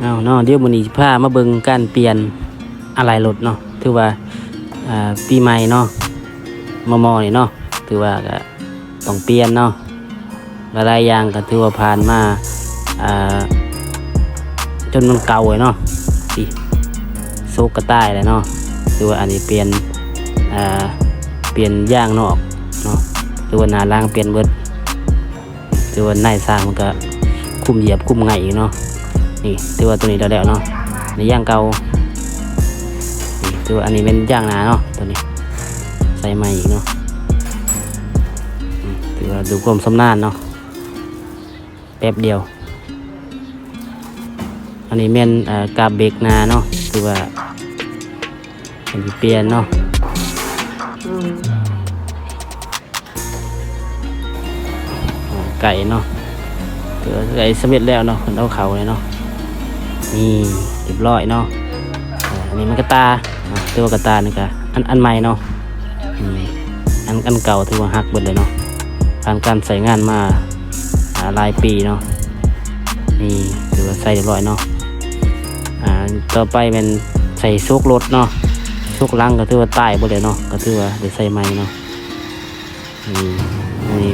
เอาเนาะเดี๋ยวมื้อนี้สิพามาเบิ่งการเปลี่ยนอะไรรถเนาะถือว่าอ่าปีใหม่เนาะมอมนี่เนาะถือว่าก็ต้องเปลี่ยนเนาะหลายอย่างก็ถือว่าผ่านมาอ่าจนมันเก่าเลยเนาะดิโซกกระต่ายเลยเนาะถือว่าอันนี้เปลี่ยนอ่าเปลี่ยนย่างนอกเนาะถือว่าหน้าล่างเปลี่ยนเบิดถือว่าในสร้างมันก็คุ้มเหยียบคุ้มไงอีกเนาะ นี่ถือว่าตัวนี้เราแล้วเนาะในย่างเก่านี่ถือว่าอันนี้เป็นย่างหนาเนาะตัวนี้ใส่ใหม่อีกเนาะอืมถือว่าดูความสำนานเนาะแป๊บเดียว อันนี้แม่นกาบเบกนาเนาะถือว่าเป็นเปลี่ยนเนาะไก่เนาะถือว่าไก่สำเร็จแล้วเนาะคนเอาเขาเลยเนาะ นี่เรียบร้อยเนาะอันนี้มันกระตาเนาะถือว่ากระตานี่ก็อันอันใหม่เนาะอันอันเก่าถือว่าหักหมดเลยเนาะผ่านการใส่งานมาหลายปีเนาะนี่ถือว่าใส่เรียบร้อยเนาะอ่าต่อไปเป็นใส่ซุกรถเนาะซุกลังก็ถือว่าตายหมดเลยเนาะก็ถือว่าได้ใส่ใหม่เนาะนี่อันนี้